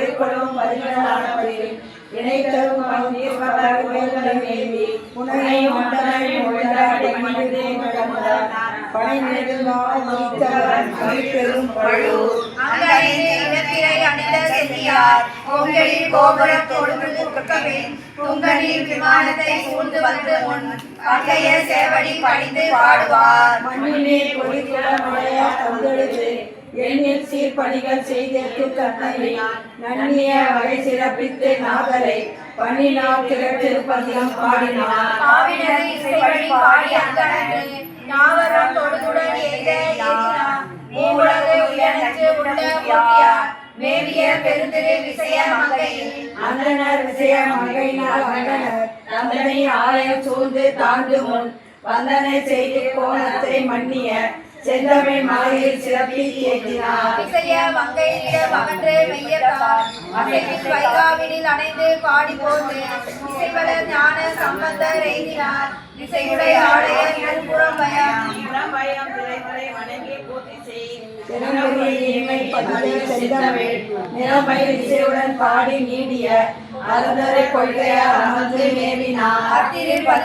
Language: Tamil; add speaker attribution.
Speaker 1: இருக்கொள்ளும் பதினெட்டானவரில் இணைத்தரும் மேவி புனையை
Speaker 2: செல்லியார் பொங்கலில் கோபுரம் தொழுது குறுக்கபின் துங்கனில் விமானத்தை சூழ்ந்து வந்து முன் பண்டைய சேவடி பணிந்து பாடுவார்
Speaker 1: மண்ணினே கொடிக்குளமுடைய தந்தெழுது. எண்ணில் சீர்பணிகள் செய்தற்கு தன்னை நன்னிய வகை சிறப்பித்து நாகரை பண்ணினார் திரட்டிருப்பதிகம் பாடினார்.
Speaker 2: காவினரை இசைவழி பாடி அங்கணன்று நாவரம் தொழுதுடன் எய்த ஏற்றினார் மூவுலகு உயர்ந்து போற்றியார் மேவிய பெருந்திரு விசய மங்கையில்
Speaker 1: அந்தனர் விசய மகையினால் அந்தனர் தந்தனை ஆலயம் சூழ்ந்து தாங்கு முன் வந்தனை செய்து கோணத்தை மன்னிய செந்தமிழ் மலையில் சிறப்பி ஏற்றினார்
Speaker 2: விசய மங்கையிடம் அகன்று மெய்யத்தார். அசைவில் வைகாவினில் அணைந்து பாடி போந்து ஞான சம்பந்தர் எய்தினார். இசையுடைய ஆலய இருபுறம் பயம்
Speaker 1: திறம்பெரிய இனிமை செந்தமிழ் நிறமயில் இசையுடன் பாடி நீடிய அறந்தரை கொள்கையார் அமர்ந்து மேவினார்.